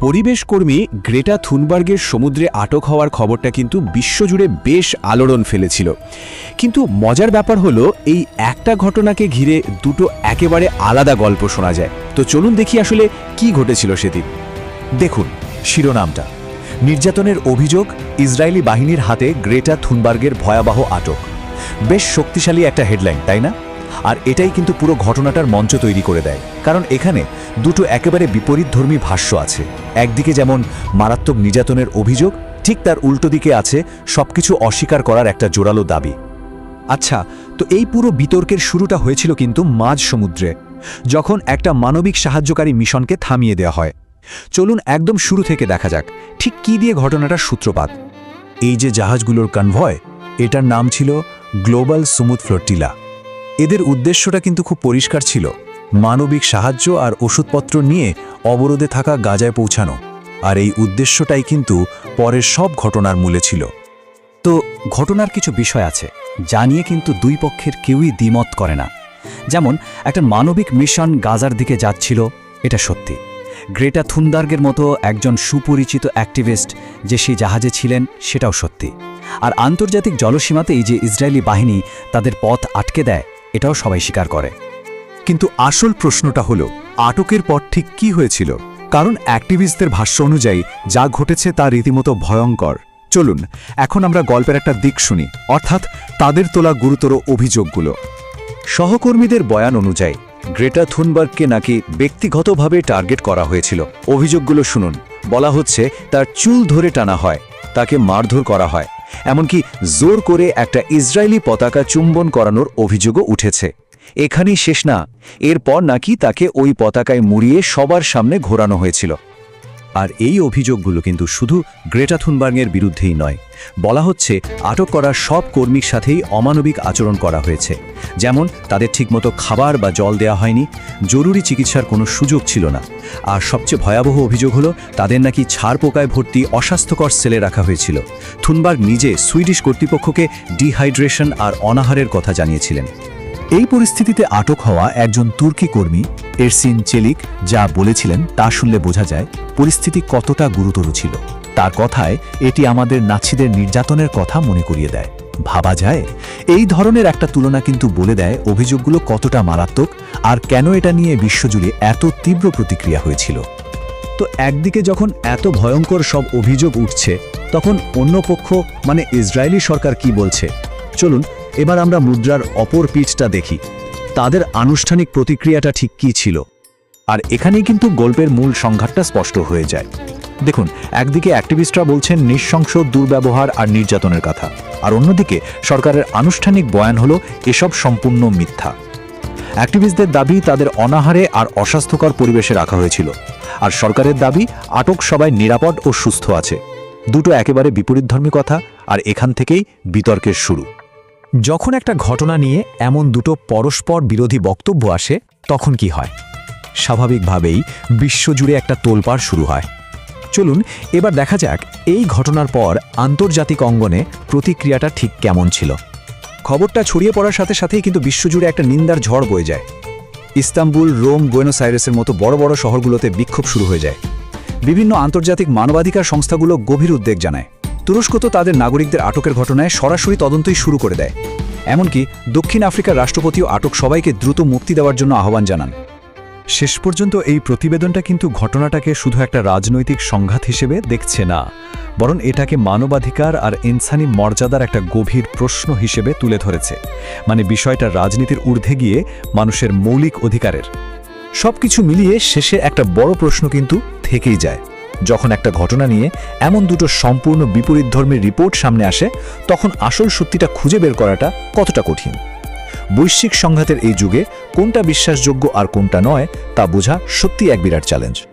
পরিবেশ কর্মী গ্রেটা থুনবার্গের সমুদ্রে আটক হওয়ার খবরটা কিন্তু বিশ্বজুড়ে বেশ আলোড়ন ফেলেছিল। কিন্তু মজার ব্যাপার হলো, এই একটা ঘটনাকে ঘিরে দুটো একেবারে আলাদা গল্প শোনা যায়। তো চলুন দেখি আসলে কি ঘটেছিল সেদিন। দেখুন শিরোনামটা। নির্যাতনের অভিযোগ, ইসরায়েলি বাহিনীর হাতে গ্রেটা থুনবার্গের ভয়াবহ আটক। বেশ শক্তিশালী একটা হেডলাইন, তাই না? আর এটাই কিন্তু পুরো ঘটনাটার মঞ্চ তৈরি করে দেয়। কারণ এখানে দুটো একেবারে বিপরীতধর্মী ভাষ্য আছে। একদিকে যেমন মারাত্মক নির্যাতনের অভিযোগ, ঠিক তার উল্টো দিকে আছে সবকিছু অস্বীকার করার একটা জোরালো দাবি। আচ্ছা তো এই পুরো বিতর্কের শুরুটা হয়েছিল কিন্তু মাঝ সমুদ্রে, যখন একটা মানবিক সাহায্যকারী মিশনকে থামিয়ে দেওয়া হয়। চলুন একদম শুরু থেকে দেখা যাক, ঠিক কি দিয়ে ঘটনাটার সূত্রপাত। এই যে জাহাজগুলোর কনভয় এটার নাম ছিল গ্লোবাল সুমুদ ফ্লোটিলা এদের উদ্দেশ্যটা কিন্তু খুব পরিষ্কার ছিল। মানবিক সাহায্য আর ওষুধপত্র নিয়ে অবরোধে থাকা গাজায় পৌঁছানো। আর এই উদ্দেশ্যটাই কিন্তু পরের সব ঘটনার মূলে ছিল। তো ঘটনার কিছু বিষয় আছে, যা নিয়ে কিন্তু দুই পক্ষের কেউই দ্বিমত করে না। যেমন, একটা মানবিক মিশন গাজার দিকে যাচ্ছিল, এটা সত্যি। গ্রেটা থুনদার্গের মতো একজন সুপরিচিত অ্যাক্টিভিস্ট যে সেই জাহাজে ছিলেন, সেটাও সত্যি। আর আন্তর্জাতিক জলসীমাতেই যে ইসরায়েলি বাহিনী তাদের পথ আটকে দেয় এটাও সবাই স্বীকার করে। কিন্তু আসল প্রশ্নটা হলো, আটকের পর ঠিক কি হয়েছিল? কারণ অ্যাক্টিভিস্টদের ভাষ্য অনুযায়ী, যা ঘটেছে তা রীতিমতো ভয়ঙ্কর। চলুন, এখন আমরা গল্পের একটা দিক শুনি, অর্থাৎ তাদের তোলা গুরুতর অভিযোগগুলো। সহকর্মীদের বয়ান অনুযায়ী, গ্রেটা থুনবার্গকে নাকি ব্যক্তিগতভাবে টার্গেট করা হয়েছিল। অভিযোগগুলো শুনুন, বলা হচ্ছে, তার চুল ধরে টানা হয়, তাকে মারধর করা হয়। এমনকি জোর করে একটা ইসরায়েলি পতাকা চুম্বন করানোর অভিযোগও উঠেছে। এখানেই শেষ না। এরপর নাকি তাকে ওই পতাকায় মুড়িয়ে সবার সামনে ঘোরানো হয়েছিল। আর এই অভিযোগগুলো কিন্তু শুধু গ্রেটা থুনবার্গের বিরুদ্ধেই নয়। বলা হচ্ছে, আটক করা সব কর্মীর সাথেই অমানবিক আচরণ করা হয়েছে। যেমন, তাদের ঠিকমতো খাবার বা জল দেওয়া হয়নি, জরুরি চিকিৎসার কোনো সুযোগ ছিল না। আর সবচেয়ে ভয়াবহ অভিযোগ হলো, তাদের নাকি ছাড় পোকায় ভর্তি অস্বাস্থ্যকর সেলে রাখা হয়েছিল। থুনবার্গ নিজে সুইডিশ কর্তৃপক্ষকে ডিহাইড্রেশন আর অনাহারের কথা জানিয়েছিলেন। এই পরিস্থিতিতে আটক হওয়া একজন তুর্কি কর্মী এরসিন চেলিক যা বলেছিলেন তা শুনলে বোঝা যায় পরিস্থিতি কতটা গুরুতর ছিল। তার কথায় এটি আমাদের নাচিদের নির্যাতনের কথা মনে করিয়ে দেয়। ভাবা যায়, এই ধরনের একটা তুলনা কিন্তু বলে দেয় অভিযোগগুলো কতটা মারাত্মক আর কেন এটা নিয়ে বিশ্বজুড়ে এত তীব্র প্রতিক্রিয়া হয়েছিল। তো একদিকে যখন এত ভয়ঙ্কর সব অভিযোগ উঠছে, তখন অন্য পক্ষ মানে ইসরায়েলি সরকার কি বলছে? চলুন, এবার আমরা মুদ্রার অপর পিঠটা দেখি। তাদের আনুষ্ঠানিক প্রতিক্রিয়াটা ঠিক কী ছিল? আর এখানেই কিন্তু গল্পের মূল সংঘাতটা স্পষ্ট হয়ে যায়। দেখুন, একদিকে অ্যাক্টিভিস্টরা বলছেন নৃশংস দুর্ব্যবহার আর নির্যাতনের কথা, আর অন্যদিকে সরকারের আনুষ্ঠানিক বয়ান হলো, এসব সম্পূর্ণ মিথ্যা। অ্যাক্টিভিস্টদের দাবি, তাদের অনাহারে আর অস্বাস্থ্যকর পরিবেশে রাখা হয়েছিল। আর সরকারের দাবি, আটক সবাই নিরাপদ ও সুস্থ আছে। দুটো একেবারে বিপরীতধর্মী কথা, আর এখান থেকেই বিতর্কের শুরু। যখন একটা ঘটনা নিয়ে এমন দুটো পরস্পর বিরোধী বক্তব্য আসে, তখন কি হয়? স্বাভাবিকভাবেই বিশ্বজুড়ে একটা তোলপাড় শুরু হয়। চলুন, এবার দেখা যাক এই ঘটনার পর আন্তর্জাতিক অঙ্গনে প্রতিক্রিয়াটা ঠিক কেমন ছিল। খবরটা ছড়িয়ে পড়ার সাথে সাথেই কিন্তু বিশ্বজুড়ে একটা নিন্দার ঝড় বয়ে যায়। ইস্তাম্বুল, রোম বুয়েনোস আইরেসের মতো বড় বড় শহরগুলোতে বিক্ষোভ শুরু হয়ে যায়। বিভিন্ন আন্তর্জাতিক মানবাধিকার সংস্থাগুলো গভীর উদ্বেগ জানায়। তুরস্ক তো তাদের নাগরিকদের আটকের ঘটনায় সরাসরি তদন্তই শুরু করে দেয়। এমনকি দক্ষিণ আফ্রিকার রাষ্ট্রপতিও আটক সবাইকে দ্রুত মুক্তি দেওয়ার জন্য আহ্বান জানান। শেষ পর্যন্ত এই প্রতিবেদনটা কিন্তু ঘটনাটাকে শুধু একটা রাজনৈতিক সংঘাত হিসেবে দেখছে না, বরং এটাকে মানবাধিকার আর ইনসানি মর্যাদার একটা গভীর প্রশ্ন হিসেবে তুলে ধরেছে। মানে বিষয়টা রাজনীতির ঊর্ধ্বে গিয়ে মানুষের মৌলিক অধিকারের। সবকিছু মিলিয়ে শেষে একটা বড় প্রশ্ন কিন্তু থেকেই যায়। যখন একটা ঘটনা নিয়ে এমন দুটো সম্পূর্ণ বিপরীত ধর্মের রিপোর্ট সামনে আসে, তখন আসল সত্যিটা খুঁজে বের করাটা কতটা কঠিন? বৈশ্বিক সংঘাতের এই যুগে কোনটা বিশ্বাসযোগ্য আর কোনটা নয়, তা বোঝা সত্যি এক বিরাট চ্যালেঞ্জ